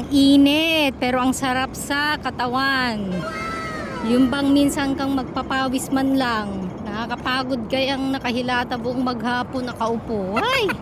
Ang init, pero ang sarap sa katawan. Yung bang minsan kang magpapawis man lang, nakakapagod kayang nakahilata buong maghapon nakaupo. Ay!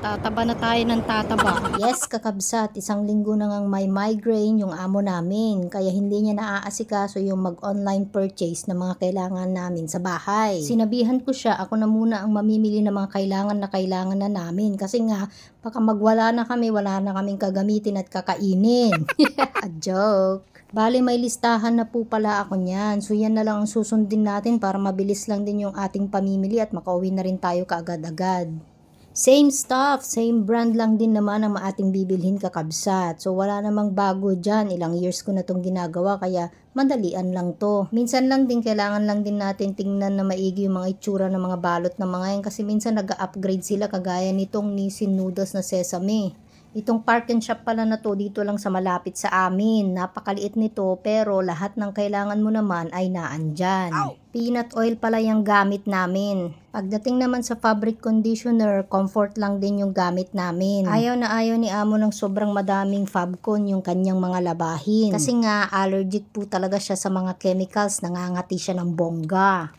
Tataba na tayo ng tataba. Yes, kakabsat, isang linggo na ngang may migraine yung amo namin, kaya hindi niya naaasikaso yung mag-online purchase ng mga kailangan namin sa bahay. Sinabihan ko siya, ako na muna ang mamimili ng mga kailangan na kailangan na namin, kasi nga, baka magwala na kami, wala na kaming kagamitin at kakainin. A joke. Bale, may listahan na po pala ako niyan. So, yan na lang ang susundin natin para mabilis lang din yung ating pamimili at makauwi na rin tayo kaagad-agad. Same stuff, same brand lang din naman ang ating bibilhin kakabsat. So wala namang bago dyan. Ilang years ko na itong ginagawa kaya madalian lang to. Minsan lang din kailangan lang din natin tingnan na maigi yung mga itsura ng mga balot ng mga yan kasi minsan nag-upgrade sila kagaya nitong Nissin noodles na sesame. Itong park and shop pala na to dito lang sa malapit sa amin. Napakaliit nito pero lahat ng kailangan mo naman ay naandyan. Peanut oil pala yung gamit namin. Pagdating naman sa fabric conditioner, comfort lang din yung gamit namin. Ayaw na ayaw ni amo ng sobrang madaming Fabcon yung kanyang mga labahin. Kasi nga allergic po talaga siya sa mga chemicals, nangangati siya ng bongga.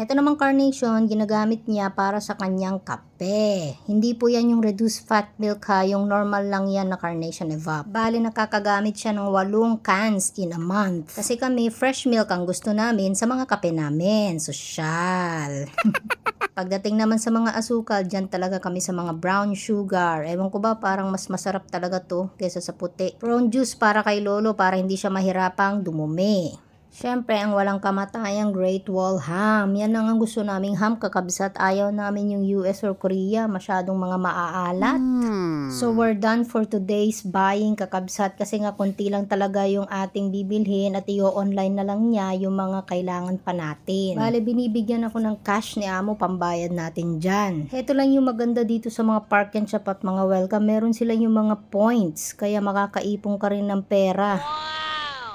Ito namang carnation, ginagamit niya para sa kanyang kape. Hindi po yan yung reduced fat milk ha, yung normal lang yan na carnation evap. Bali nakakagamit siya ng walong cans in a month. Kasi kami, fresh milk ang gusto namin sa mga kape namin. Sosyal. Pagdating naman sa mga asukal, dyan talaga kami sa mga brown sugar. Ewan ko ba, parang mas masarap talaga to kaysa sa puti. Brown juice para kay Lolo para hindi siya mahirapang dumumi. Siyempre, ang walang kamatayang Great Wall Ham. Yan ang ang gusto naming ham kakabsat. Ayaw namin yung US or Korea. Masyadong mga maaalat. So, we're done for today's buying kakabsat. Kasi nga, konti lang talaga yung ating bibilhin at i-online na lang niya yung mga kailangan pa natin. Bale, binibigyan ako ng cash ni Amo pambayad natin dyan. Ito lang yung maganda dito sa mga park and shop at mga welcome. Meron sila yung mga points. Kaya makakaipong ka rin ng pera.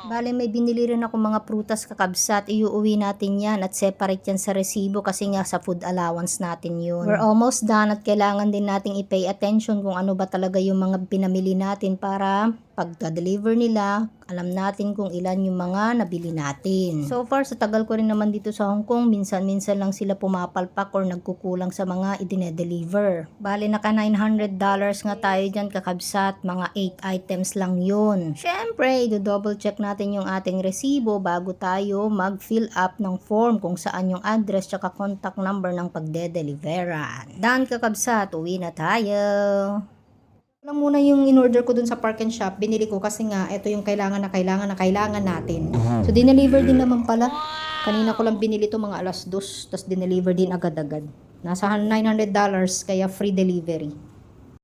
Bale, may binili rin ako mga prutas kakabsat. Iuuwi natin yan at separate yan sa resibo kasi nga sa food allowance natin yun. We're almost done at kailangan din nating i-pay attention kung ano ba talaga yung mga pinamili natin para pagka-deliver nila, alam natin kung ilan yung mga nabili natin. So far, sa tagal ko rin naman dito sa Hong Kong, minsan-minsan lang sila pumapalpak or nagkukulang sa mga idine-deliver. Bale, naka $900 nga tayo dyan kakabsat, mga 8 items lang yun. Siyempre, do-double check natin yung ating resibo bago tayo mag-fill up ng form kung saan yung address tsaka contact number ng pagde-deliveran. Done kakabsat, uwi na tayo. Lang muna yung in-order ko dun sa park and shop, binili ko kasi nga ito yung kailangan na kailangan na kailangan natin. So dineliver din naman pala. Kanina ko lang binili to mga alas dos, tapos dineliver din agad-agad. Nasa $900 kaya free delivery.